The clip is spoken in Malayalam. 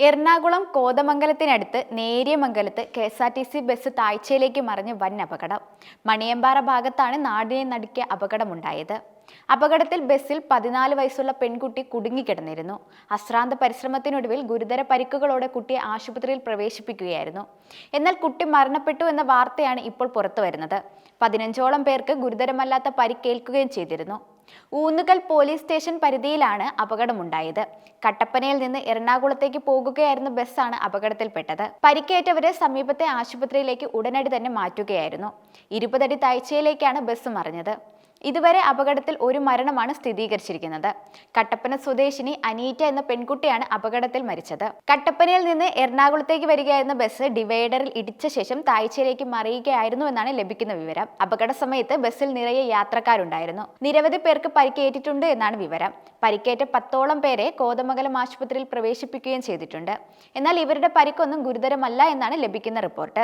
എറണാകുളം കോതമംഗലത്തിനടുത്ത് നേര്യമംഗലത്ത് K S R T C bus താഴ്ചയിലേക്ക് മറിഞ്ഞ് വൻ അപകടം. മണിയമ്പാറ ഭാഗത്താണ് നാടിനെ നടുക്കിയ അപകടമുണ്ടായത്. അപകടത്തിൽ ബസ്സിൽ പതിനാല് വയസ്സുള്ള പെൺകുട്ടി കുടുങ്ങിക്കിടന്നിരുന്നു. അശ്രാന്ത പരിശ്രമത്തിനൊടുവിൽ ഗുരുതര പരിക്കുകളോടെ കുട്ടിയെ ആശുപത്രിയിൽ പ്രവേശിപ്പിക്കുകയായിരുന്നു. എന്നാൽ കുട്ടി മരണപ്പെട്ടു എന്ന വാർത്തയാണ് ഇപ്പോൾ പുറത്തു വരുന്നത് പതിനഞ്ചോളം പേർക്ക് ഗുരുതരമല്ലാത്ത പരിക്കേൽക്കുകയും ചെയ്തിരുന്നു. ഊന്നുകൽ പോലീസ് സ്റ്റേഷൻ പരിധിയിലാണ് അപകടമുണ്ടായത്. കട്ടപ്പനയിൽ നിന്ന് എറണാകുളത്തേക്ക് പോകുകയായിരുന്ന ബസ്സാണ് അപകടത്തിൽപ്പെട്ടത്. പരിക്കേറ്റവരെ സമീപത്തെ ആശുപത്രിയിലേക്ക് ഉടനടി തന്നെ മാറ്റുകയായിരുന്നു. ഇരുപതടി താഴ്ചയിലേക്കാണ് ബസ് മറിഞ്ഞത്. ഇതുവരെ അപകടത്തിൽ ഒരു മരണമാണ് സ്ഥിരീകരിച്ചിരിക്കുന്നത്. കട്ടപ്പന സ്വദേശിനി അനീറ്റ എന്ന പെൺകുട്ടിയാണ് അപകടത്തിൽ മരിച്ചത്. കട്ടപ്പനയിൽ നിന്ന് എറണാകുളത്തേക്ക് വരികയായിരുന്ന ബസ് ഡിവൈഡറിൽ ഇടിച്ച ശേഷം താഴ്ചയിലേക്ക് മറിയുകയായിരുന്നു എന്നാണ് ലഭിക്കുന്ന വിവരം. അപകട സമയത്ത് ബസ്സിൽ നിറയെ യാത്രക്കാരുണ്ടായിരുന്നു. നിരവധി പേർക്ക് പരിക്കേറ്റിട്ടുണ്ട് എന്നാണ് വിവരം. പരിക്കേറ്റ പത്തോളം പേരെ കോതമംഗലം ആശുപത്രിയിൽ പ്രവേശിപ്പിക്കുകയും ചെയ്തിട്ടുണ്ട്. എന്നാൽ ഇവരുടെ പരിക്കൊന്നും ഗുരുതരമല്ല എന്നാണ് ലഭിക്കുന്ന റിപ്പോർട്ട്.